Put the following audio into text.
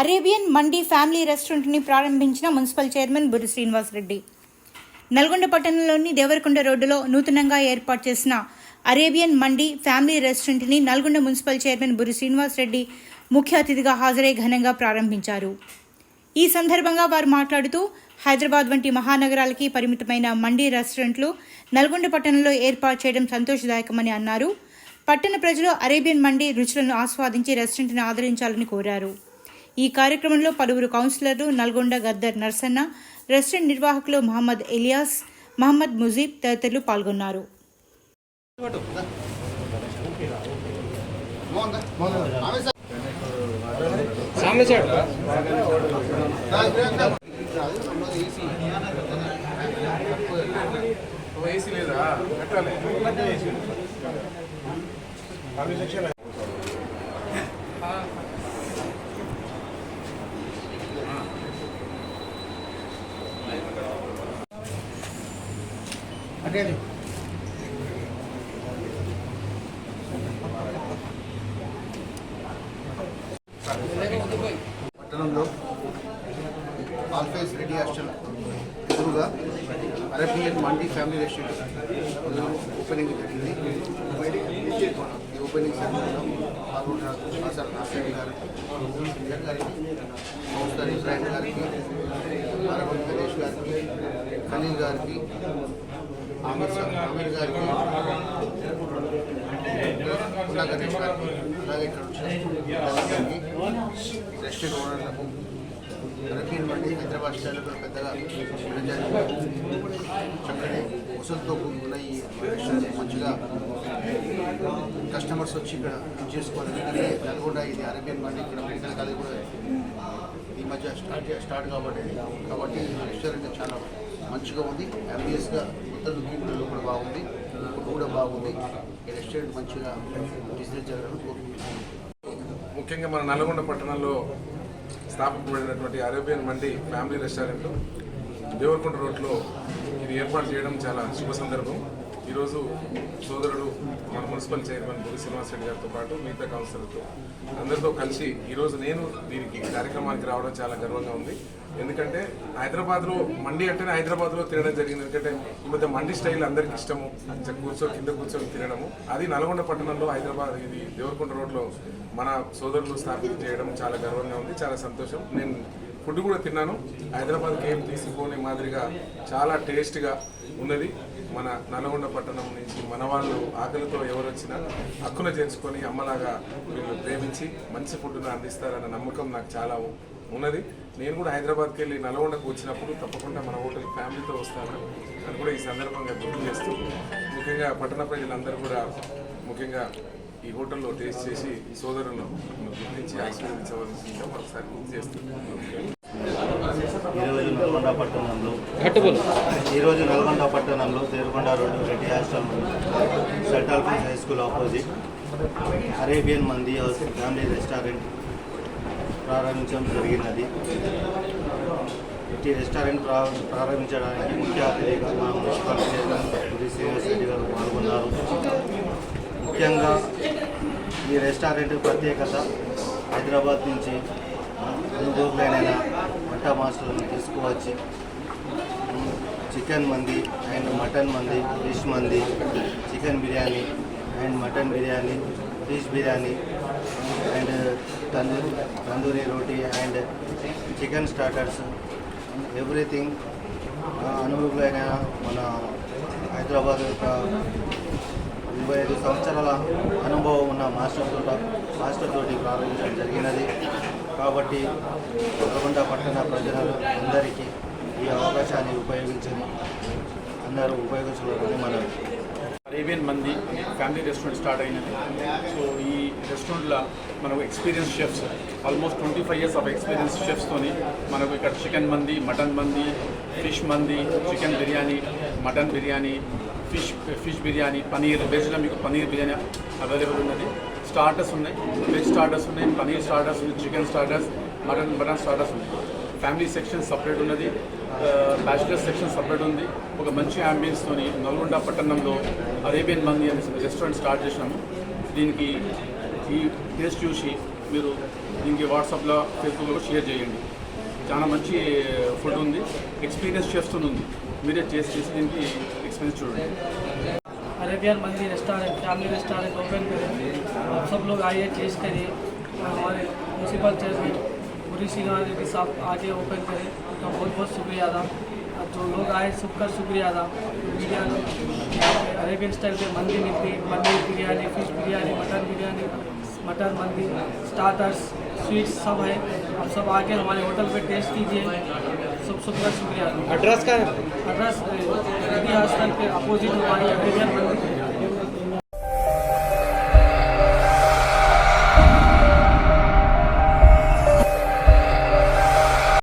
Arabian mandi family రెస్టారెంట్ని ప్రారంభించిన municipal chairman Buri Srinivasa Reddy Nalgonda పట్టణంలోని దేవరకొండ రోడ్డులో నూతనంగా ఏర్పాటు చేసిన అరేబియన్ మండీ ఫ్యామిలీ రెస్టారెంట్ని నల్గొండ మున్సిపల్ చైర్మన్ బురి శ్రీనివాసరెడ్డి ముఖ్య అతిథిగా హాజరై ఘనంగా ప్రారంభించారు. ఈ సందర్భంగా వారు మాట్లాడుతూ హైదరాబాద్ వంటి మహానగరాలకి పరిమితమైన మండీ రెస్టారెంట్లు నల్గొండ పట్టణంలో ఏర్పాటు చేయడం సంతోషదాయకమని అన్నారు. పట్టణ ప్రజలు అరేబియన్ మండీ రుచులను ఆస్వాదించి రెస్టారెంట్ని ఆదరించాలని కోరారు. ఈ కార్యక్రమంలో పలువురు కౌన్సిలర్లు నల్గొండ గద్దర్ నర్సన్న రెస్టారెంట్ నిర్వాహకులు మహమ్మద్ ఎలియాస్ మహమ్మద్ ముజీబ్ తదితరులు పాల్గొన్నారు. ఏసీ లేదా? పెట్టాలి. పట్టణంలో ఆల్ఫేస్ రెడీ హాస్టల్ ఎదురుగా Arabian mandi family restaurant opening జరిగింది. ఈ ఓపెనింగ్ సెరమనీలో పాల్గొన్న సార్ నాసిరెడ్డి గారికి ఇంజన్ గారికి కౌన్సిలర్ ఇబ్రాహిం గారికి అరవింద్ గణేష్ గారికి ఖలీల్ గారికి గణేష్ గారికి అలాగే ఇక్కడ వచ్చిన రెస్టారెంట్ హైదరాబాద్ స్టైల్లో పెద్దగా ప్రజలు చక్కని వసతులతో కూడుకున్న ఈ రెస్టారెంట్ మంచిగా కస్టమర్స్ వచ్చి ఇక్కడ చేసుకోవాలి. ఎందుకంటే నల్గొండ ఇది అరేబియన్ వంటి ఇక్కడ మెడికల్ కాలేజ్ కూడా ఈ మధ్య స్టార్ట్ స్టార్ట్ కాబట్టి కాబట్టి రెస్టారెంట్ చాలా మంచిగా ఉంది అంబియస్గా మొత్తం లుకింగ్ కూడా బాగుంది కూడా బాగుంది. ఈ రెస్టారెంట్ మంచిగా బిజినెస్ జరగాలని కోరుకుంటున్నాను. ముఖ్యంగా మన నల్గొండ పట్టణంలో స్థాపించబడినటువంటి Arabian mandi family restaurant Devarakonda రోడ్లో ఇది ఏర్పాటు చేయడం చాలా శుభ సందర్భం. ఈరోజు సోదరుడు మన మున్సిపల్ చైర్మన్ గురి శ్రీనివాసరెడ్డి గారితో పాటు మిగతా కౌన్సిలర్తో అందరితో కలిసి ఈరోజు నేను దీనికి కార్యక్రమానికి రావడం చాలా గర్వంగా ఉంది. ఎందుకంటే హైదరాబాద్లో మండి అంటేనే హైదరాబాద్లో తినడం జరిగింది. ఎందుకంటే ఈ మధ్య మండి స్టైల్ అందరికి ఇష్టము. కూర్చో కింద కూర్చొని తినడము. అది నల్గొండ పట్టణంలో హైదరాబాద్ ఇది దేవరకొండ రోడ్లో మన సోదరులు స్థాపించడం చేయడం చాలా గర్వంగా ఉంది. చాలా సంతోషం. నేను ఫుడ్ కూడా తిన్నాను. హైదరాబాద్కి ఏం తీసుకొని మాదిరిగా చాలా టేస్ట్గా ఉన్నది. మన నల్గొండ పట్టణం నుంచి మన వాళ్ళు ఆకలితో ఎవరు వచ్చినా హక్కున చేర్చుకొని అమ్మలాగా వీళ్ళు ప్రేమించి మంచి ఫుడ్ను అందిస్తారన్న నమ్మకం నాకు చాలా ఉన్నది. నేను కూడా హైదరాబాద్కి వెళ్ళి నల్గొండకు వచ్చినప్పుడు తప్పకుండా మన హోటల్ ఫ్యామిలీతో వస్తాను. అని కూడా ఈ సందర్భంగా గుర్తు చేస్తూ ముఖ్యంగా పట్టణ ప్రజలందరూ కూడా ముఖ్యంగా ఈ హోటల్లో టేస్ట్ చేసి సోదరులను గుర్తించి ఆశీర్వదించవలసిందిగా ఒకసారి గుర్తు ఈరోజు నల్గొండ పట్టణంలో ఈరోజు నల్గొండ పట్టణంలో Devarakonda road Reddy hostel saint Alphonse high school opposite. Arabian mandi family restaurant ప్రారంభించడం జరిగినది. ఈ రెస్టారెంట్ ప్రారంభించడానికి ముఖ్య అతిథిగా మా మున్సిపాలిటీ చైర్మన్ శ్రీనివాస్ రెడ్డి గారు పాల్గొన్నారు. ముఖ్యంగా ఈ రెస్టారెంట్ ప్రత్యేకత హైదరాబాద్ నుంచి అనుభవజ్ఞులైన వంట మాస్టర్లను తీసుకువచ్చి chicken mandi and mutton mandi fish mandi chicken biryani and mutton biryani fish biryani and tandoori tandoori roti and chicken starters. Everything అనుభవమైన మన హైదరాబాద్ యొక్క ముప్పై ఐదు సంవత్సరాల అనుభవం ఉన్న మాస్టర్ తోట మాస్టర్ తోటి ప్రారంభించడం జరిగినది. కాబట్టి నల్గొండ పట్టణ ప్రజలు అందరికీ ఈ అవకాశాన్ని ఉపయోగించని అందరూ ఉపయోగించుకోవాలని మనం Arabian mandi family restaurant start అయినది. సో ఈ రెస్టారెంట్లో మనకు experience chefs almost twenty five years of experience షెఫ్స్తోని మనకు ఇక్కడ chicken mandi mutton mandi fish mandi chicken biryani mutton biryani fish fish biryani paneer వెజ్లో మీకు పనీర్ బిర్యానీ అవైలబుల్ ఉన్నది. స్టార్టర్స్ ఉన్నాయి వెజ్ స్టార్టర్స్ ఉన్నాయి పనీర్ స్టార్టర్స్ ఉన్నాయి chicken starters mutton mutton starters ఉన్నాయి. Family section separate ఉన్నది బ్యాచిలర్ సెక్షన్ సపరేట్ ఉంది ఒక మంచి అంబియన్స్తోని నల్గొండ పట్టణంలో అరేబియన్ మంది అనే రెస్టారెంట్ స్టార్ట్ చేసినాము దీనికి ఈ టేస్ట్ చూసి మీరు దీనికి వాట్సాప్లో ఫేస్బుక్లో షేర్ చేయండి చాలా మంచి ఫుడ్ ఉంది ఎక్స్పీరియన్స్ షెఫ్స్ ఉంది మీరే చేసి చేసి దీనికి ఎక్స్పీరియన్స్ చూడండి अरेबियन मंदी रेस्टोरेंट फैमिली रेस्टोरेंट ओपन करें आप सब लोग आइए टेस्ट करिए और हमारे म्यूनसिपल चेयरमैन पुरी श्रीनिवास रेड्डी साहब आके ओपन करें तो बहुत बहुत शुक्रिया अदा। और जो लोग आए सबका शुक्रिया अदा। मीडिया अरेबियन स्टाइल पे मंदी मिलती है paneer biryani fish biryani mutton biryani mutton mandi starters sweets सब है। आप सब आके हमारे होटल पे टेस्ट कीजिए। सब सबका शुक्रिया एड्रेस का एड्रेस रेड्डी हॉस्टल के अपोजिट हमारी अरेबियन मंदी।